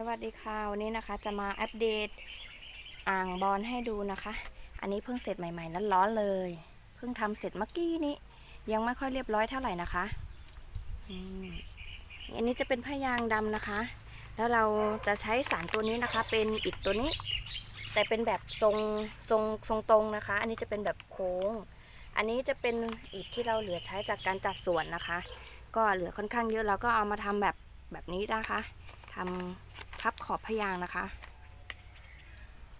สวัสดีค่ะ วันนี้นะคะจะมาอัปเดตอ่างบอลให้ดูนะคะ อันนี้เพิ่งเสร็จใหม่ๆร้อนๆเลย เพิ่งทำเสร็จเมื่อกี้นี้ ยังไม่ค่อยเรียบร้อยเท่าไหร่นะคะอันนี้จะเป็นผ้ายางดำนะคะ แล้วเราจะใช้สารตัวนี้นะคะ เป็นอิฐตัวนี้ แต่เป็นแบบทรงทรงทรงตรงนะคะ อันนี้จะเป็นแบบโค้ง อันนี้จะเป็นอิฐที่เราเหลือใช้จากการจัดสวนนะคะ ก็เหลือค่อนข้างเยอะเราก็เอามาทำแบบแบบนี้นะคะ ทำทับขอบพยางนะคะ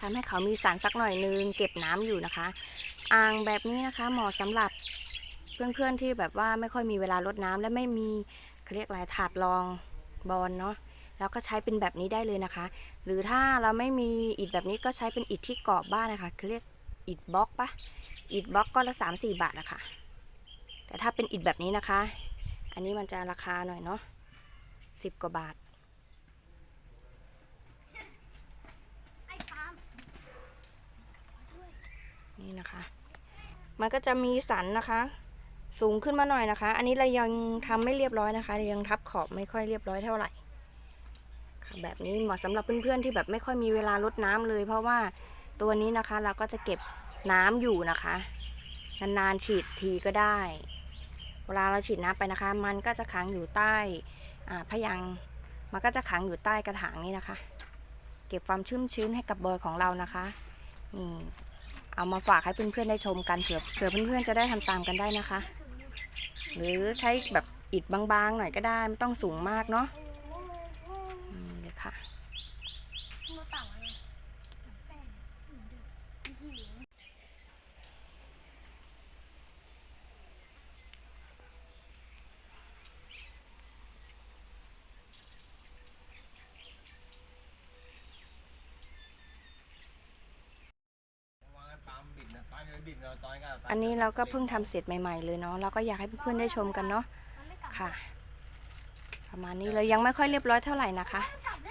ทำให้เขามีสารสักหน่อยนึงเก็บน้ำอยู่นะคะ อ่างแบบนี้นะคะเหมาะสำหรับเพื่อนๆที่แบบว่าไม่ค่อยมีเวลารดน้ำและไม่มีเขาเรียกอะไรถาดรองบอลเนาะแล้วก็ใช้เป็นแบบนี้ได้เลยนะคะ หรือถ้าเราไม่มีอิฐแบบนี้ก็ใช้เป็นอิฐที่กรอบบ้านนะคะเขาเรียกอิฐบล็อกปะอิฐบล็อกก็ละสามสี่บาทนะคะแต่ถ้าเป็นอิฐแบบนี้นะคะ อันนี้มันจะราคาหน่อยเนาะสิบกว่าบาท นี่นะคะ มันก็จะมีสันนะคะ สูงขึ้นมาหน่อยนะคะ อันนี้เรายังทำไม่เรียบร้อยนะคะ ยังทับขอบไม่ค่อยเรียบร้อยเท่าไหร่ค่ะแบบนี้เหมาะสำหรับเพื่อนๆที่แบบไม่ค่อยมีเวลารดน้ำเลย เพราะว่าตัวนี้นะคะเราก็จะเก็บน้ำอยู่นะคะนานๆฉีดทีก็ได้ เวลาเราฉีดน้ำไปนะคะ มันก็จะขังอยู่ใต้พยางมันก็จะขังอยู่ใต้กระถางนี้นะคะ เก็บความชุ่มชื้นให้กับบอยของเรานะคะนี่ เอามาฝากให้เพื่อนๆได้ชมกันเผื่อเผื่อเพื่อนๆจะได้ทำตามกันได้นะคะ หรือใช้แบบอิดบางๆหน่อยก็ได้ไม่ต้องสูงมากเนาะเดี๋ยวค่ะ อันนี้เราก็เพิ่งทำเสร็จใหม่ ๆ เลยเนาะเราก็อยากให้เพื่อนๆได้ชมกันเนาะค่ะ ประมาณนี้เลยยังไม่ค่อยเรียบร้อยเท่าไหร่นะคะ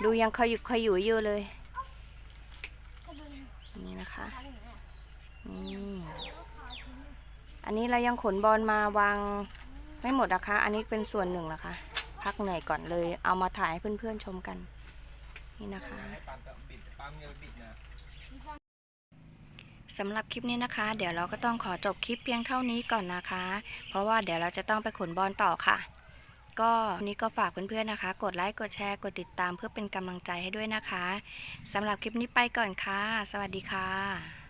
ดูยังขยุกขยุยอยู่เลยนี่นะคะนี่อันนี้เรายังขนบอลมาวางไม่หมดนะคะ อันนี้เป็นส่วนหนึ่งนะคะ พักเหนื่อยก่อนเลย เอามาถ่ายให้เพื่อนๆชมกัน นี่นะคะ สำหรับคลิปนี้นะคะ เดี๋ยวเราก็ต้องขอจบคลิปเพียงเท่านี้ก่อนนะคะ เพราะว่าเดี๋ยวเราจะต้องไปขนบอลต่อค่ะ ก็วันนี้ก็ฝากเพื่อนๆนะคะ กดไลค์กดแชร์กดติดตามเพื่อเป็นกำลังใจให้ด้วยนะคะสำหรับคลิปนี้ไปก่อนค่ะ สวัสดีค่ะ